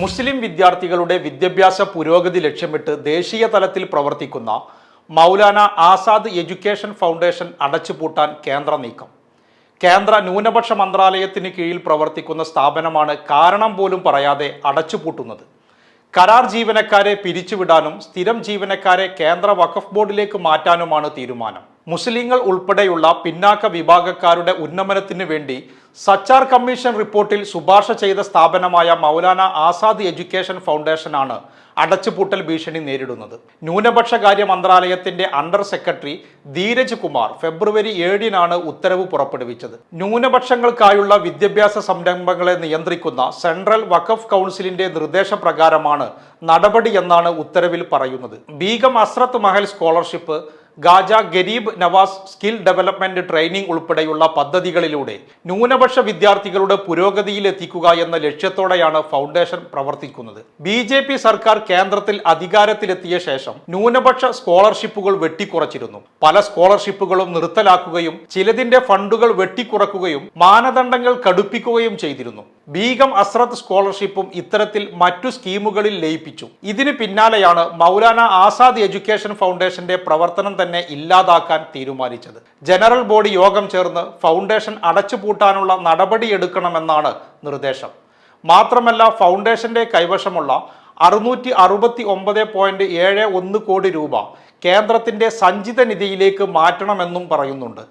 മുസ്ലിം വിദ്യാർത്ഥികളുടെ വിദ്യാഭ്യാസ പുരോഗതി ലക്ഷ്യമിട്ട് ദേശീയ തലത്തിൽ പ്രവർത്തിക്കുന്ന മൗലാന ആസാദ് എഡ്യൂക്കേഷൻ ഫൗണ്ടേഷൻ അടച്ചുപൂട്ടാൻ കേന്ദ്ര നീക്കം. കേന്ദ്ര ന്യൂനപക്ഷ മന്ത്രാലയത്തിന് കീഴിൽ പ്രവർത്തിക്കുന്ന സ്ഥാപനമാണ് കാരണം പോലും പറയാതെ അടച്ചുപൂട്ടുന്നത്. കരാർ ജീവനക്കാരെ പിരിച്ചുവിടാനും സ്ഥിരം ജീവനക്കാരെ കേന്ദ്ര വഖഫ് ബോർഡിലേക്ക് മാറ്റാനുമാണ് തീരുമാനം. മുസ്ലിങ്ങൾ ഉൾപ്പെടെയുള്ള പിന്നാക്ക വിഭാഗക്കാരുടെ ഉന്നമനത്തിന് വേണ്ടി സച്ചാർ കമ്മീഷൻ റിപ്പോർട്ടിൽ ശുപാർശ ചെയ്ത സ്ഥാപനമായ മൗലാന ആസാദ് എഡ്യൂക്കേഷൻ ഫൗണ്ടേഷനാണ് അടച്ചുപൂട്ടൽ ഭീഷണി നേരിടുന്നത്. ന്യൂനപക്ഷകാര്യ മന്ത്രാലയത്തിന്റെ അണ്ടർ സെക്രട്ടറി ധീരജ് കുമാർ ഫെബ്രുവരി ഏഴിനാണ് ഉത്തരവ് പുറപ്പെടുവിച്ചത്. ന്യൂനപക്ഷങ്ങൾക്കായുള്ള വിദ്യാഭ്യാസ സംരംഭങ്ങളെ നിയന്ത്രിക്കുന്ന സെൻട്രൽ വഖഫ് കൗൺസിലിന്റെ നിർദ്ദേശപ്രകാരമാണ് നടപടിയെന്നാണ് ഉത്തരവിൽ പറയുന്നത്. Begum Hazrat Mahal scholarship Khwaja Garib Nawaz skill development training ഉൾപ്പെടെയുള്ള പദ്ധതികളിലൂടെ ന്യൂനപക്ഷ വിദ്യാർത്ഥികളുടെ പുരോഗതിയിൽ എത്തിക്കുക എന്ന ലക്ഷ്യത്തോടെയാണ് ഫൗണ്ടേഷൻ പ്രവർത്തിക്കുന്നത്. ബി ജെ പി സർക്കാർ കേന്ദ്രത്തിൽ അധികാരത്തിലെത്തിയ ശേഷം ന്യൂനപക്ഷ സ്കോളർഷിപ്പുകൾ വെട്ടിക്കുറച്ചിരുന്നു. പല സ്കോളർഷിപ്പുകളും നിർത്തലാക്കുകയും ചിലതിന്റെ ഫണ്ടുകൾ വെട്ടിക്കുറക്കുകയും മാനദണ്ഡങ്ങൾ കടുപ്പിക്കുകയും ചെയ്തിരുന്നു. ബീഗം അസ്രത്ത് സ്കോളർഷിപ്പും ഇത്തരത്തിൽ മറ്റു സ്കീമുകളിൽ ലയിപ്പിച്ചു. ഇതിന് പിന്നാലെയാണ് മൗലാന ആസാദ് എഡ്യൂക്കേഷൻ ഫൗണ്ടേഷന്റെ പ്രവർത്തനം തന്നെ ഇല്ലാതാക്കാൻ തീരുമാനിച്ചത്. ജനറൽ ബോഡി യോഗം ചേർന്ന് ഫൗണ്ടേഷൻ അടച്ചുപൂട്ടാനുള്ള നടപടിയെടുക്കണമെന്നാണ് നിർദ്ദേശം. മാത്രമല്ല ഫൗണ്ടേഷന്റെ കൈവശമുള്ള അറുന്നൂറ്റി അറുപത്തി ഒമ്പത് പോയിന്റ് ഏഴ് ഒന്ന് കോടി രൂപ കേന്ദ്രത്തിന്റെ സഞ്ചിത നിധിയിലേക്ക് മാറ്റണമെന്നും പറയുന്നുണ്ട്.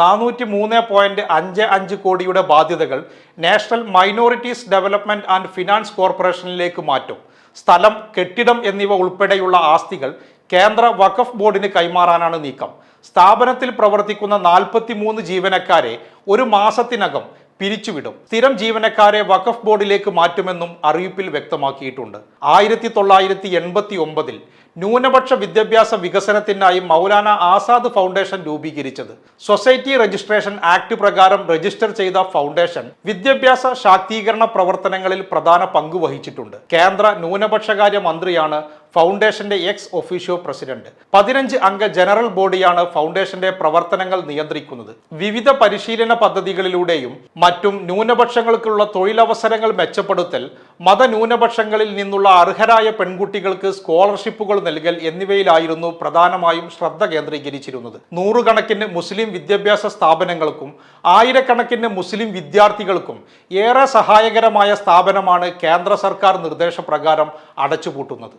നാനൂറ്റി മൂന്ന് പോയിന്റ് അഞ്ച് അഞ്ച് കോടിയുടെ ബാധ്യതകൾ national minorities development and finance കോർപ്പറേഷനിലേക്ക് മാറ്റും. സ്ഥലം കെട്ടിടം എന്നിവ ഉൾപ്പെടെയുള്ള ആസ്തികൾ കേന്ദ്ര വഖഫ് ബോർഡിന് കൈമാറാനാണ് നീക്കം. സ്ഥാപനത്തിൽ പ്രവർത്തിക്കുന്ന നാൽപ്പത്തി മൂന്ന് ജീവനക്കാരെ ഒരു മാസത്തിനകം പിരിച്ചുവിടും. സ്ഥിരം ജീവനക്കാരെ വഖഫ് ബോർഡിലേക്ക് മാറ്റുമെന്നും അറിയിപ്പിൽ വ്യക്തമാക്കിയിട്ടുണ്ട്. ആയിരത്തി തൊള്ളായിരത്തി എൺപത്തി ഒമ്പതിൽ ന്യൂനപക്ഷ വിദ്യാഭ്യാസ വികസനത്തിനായി മൗലാന ആസാദ് ഫൗണ്ടേഷൻ രൂപീകരിച്ചത്. സൊസൈറ്റി രജിസ്ട്രേഷൻ ആക്ട് പ്രകാരം രജിസ്റ്റർ ചെയ്ത ഫൗണ്ടേഷൻ വിദ്യാഭ്യാസ ശാക്തീകരണ പ്രവർത്തനങ്ങളിൽ പ്രധാന പങ്ക് വഹിച്ചിട്ടുണ്ട്. കേന്ദ്ര ന്യൂനപക്ഷകാര്യ മന്ത്രിയാണ് ഫൗണ്ടേഷന്റെ എക്സ് ഒഫീഷ്യോ പ്രസിഡന്റ് പതിനഞ്ച് അംഗ ജനറൽ ബോഡിയാണ് ഫൗണ്ടേഷന്റെ പ്രവർത്തനങ്ങൾ നിയന്ത്രിക്കുന്നത്. വിവിധ പരിശീലന പദ്ധതികളിലൂടെയും മറ്റും ന്യൂനപക്ഷങ്ങൾക്കുള്ള തൊഴിലവസരങ്ങൾ മെച്ചപ്പെടുത്തൽ മതന്യൂനപക്ഷങ്ങളിൽ നിന്നുള്ള അർഹരായ പെൺകുട്ടികൾക്ക് സ്കോളർഷിപ്പുകൾ നൽകൽ എന്നിവയിലായിരുന്നു പ്രധാനമായും ശ്രദ്ധ കേന്ദ്രീകരിച്ചിരുന്നത്. നൂറുകണക്കിന് മുസ്ലിം വിദ്യാഭ്യാസ സ്ഥാപനങ്ങൾക്കും ആയിരക്കണക്കിന് മുസ്ലിം വിദ്യാർത്ഥികൾക്കും ഏറെ സഹായകരമായ സ്ഥാപനമാണ് കേന്ദ്ര സർക്കാർ നിർദ്ദേശപ്രകാരം അടച്ചുപൂട്ടുന്നത്.